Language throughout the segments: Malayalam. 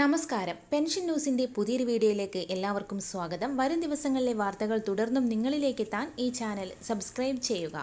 നമസ്കാരം. പെൻഷൻ ന്യൂസിന്റെ പുതിയൊരു വീഡിയോയിലേക്ക് എല്ലാവർക്കും സ്വാഗതം. വരും ദിവസങ്ങളിലെ വാർത്തകൾ തുടർന്നും നിങ്ങളിലേക്ക് എത്താൻ ഈ ചാനൽ സബ്സ്ക്രൈബ് ചെയ്യുക.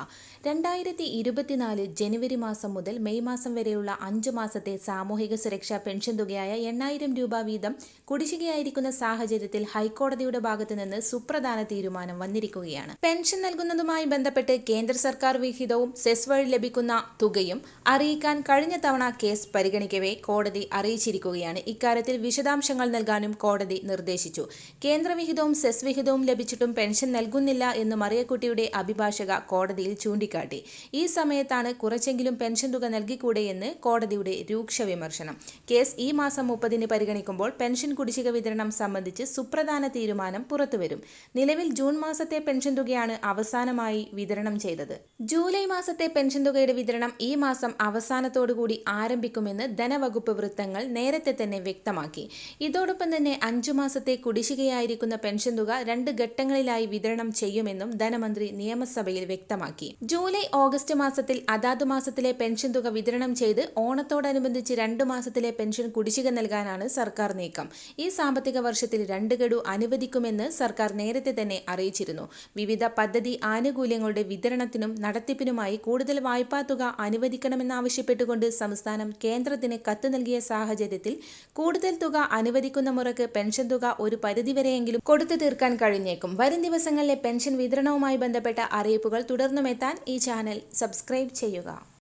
രണ്ടായിരത്തി ഇരുപത്തിനാല് ജനുവരി മാസം മുതൽ മെയ് മാസം വരെയുള്ള അഞ്ച് മാസത്തെ സാമൂഹിക സുരക്ഷാ പെൻഷൻ തുകയായ എണ്ണായിരം രൂപ വീതം കുടിശ്ശികയായിരിക്കുന്ന സാഹചര്യത്തിൽ ഹൈക്കോടതിയുടെ ഭാഗത്തു നിന്ന് സുപ്രധാന തീരുമാനം വന്നിരിക്കുകയാണ്. പെൻഷൻ നൽകുന്നതുമായി ബന്ധപ്പെട്ട് കേന്ദ്ര സർക്കാർ വിഹിതവും സെസ് വഴി ലഭിക്കുന്ന തുകയും അറിയിക്കാൻ കഴിഞ്ഞ തവണ കേസ് പരിഗണിക്കവേ കോടതി അറിയിച്ചിരിക്കുകയാണ്. ഇക്കാര്യത്തിൽ വിശദാംശങ്ങൾ നൽകാനും കോടതി നിർദ്ദേശിച്ചു. കേന്ദ്രവിഹിതവും സെസ് വിഹിതവും ലഭിച്ചിട്ടും പെൻഷൻ നൽകുന്നില്ല എന്ന് മറിയക്കുട്ടിയുടെ അഭിഭാഷക കോടതിയിൽ ചൂണ്ടിക്കാട്ടി. ഈ സമയത്താണ് കുറച്ചെങ്കിലും പെൻഷൻ തുക നൽകിക്കൂടെ എന്ന് കോടതിയുടെ രൂക്ഷ വിമർശനം. കേസ് ഈ മാസം മുപ്പതിന് പരിഗണിക്കുമ്പോൾ പെൻഷൻ കുടിശ്ശിക വിതരണം സംബന്ധിച്ച് സുപ്രധാന തീരുമാനം പുറത്തുവരും. നിലവിൽ ജൂൺ മാസത്തെ പെൻഷൻ തുകയാണ് അവസാനമായി വിതരണം ചെയ്തത്. ജൂലൈ മാസത്തെ പെൻഷൻ തുകയുടെ വിതരണം ഈ മാസം അവസാനത്തോടുകൂടി ആരംഭിക്കുമെന്ന് ധനവകുപ്പ് വൃത്തങ്ങൾ നേരത്തെ തന്നെ വ്യക്തമാക്കി ഇതോടൊപ്പം തന്നെ അഞ്ചു മാസത്തെ കുടിശ്ശികയായിരിക്കുന്ന പെൻഷൻ തുക രണ്ട് ഘട്ടങ്ങളിലായി വിതരണം ചെയ്യുമെന്നും ധനമന്ത്രി നിയമസഭയിൽ വ്യക്തമാക്കി. ജൂലൈ ഓഗസ്റ്റ് മാസത്തിൽ അതാത് മാസത്തിലെ പെൻഷൻ തുക വിതരണം ചെയ്ത് ഓണത്തോടനുബന്ധിച്ച് രണ്ടു മാസത്തിലെ പെൻഷൻ കുടിശ്ശിക നൽകാനാണ് സർക്കാർ നീക്കം. ഈ സാമ്പത്തിക വർഷത്തിൽ രണ്ട് ഗഡു അനുവദിക്കുമെന്ന് സർക്കാർ നേരത്തെ തന്നെ അറിയിച്ചിരുന്നു. വിവിധ പദ്ധതി ആനുകൂല്യങ്ങളുടെ വിതരണത്തിനും നടത്തിപ്പിനുമായി കൂടുതൽ വായ്പാ തുക അനുവദിക്കണമെന്നാവശ്യപ്പെട്ടുകൊണ്ട് സംസ്ഥാനം കേന്ദ്രത്തിന് കത്ത് നൽകിയ സാഹചര്യത്തിൽ കൂടുതൽ തുക അനുവദിക്കുന്ന മുറക്ക് പെൻഷൻ തുക ഒരു പരിധിവരെയെങ്കിലും കൊടുത്തു തീർക്കാൻ കഴിഞ്ഞേക്കും. വരും ദിവസങ്ങളിലെ പെൻഷൻ വിതരണവുമായി ബന്ധപ്പെട്ട അറിയിപ്പുകൾ തുടർന്നുമെത്താൻ ഈ ചാനൽ സബ്സ്ക്രൈബ് ചെയ്യുക.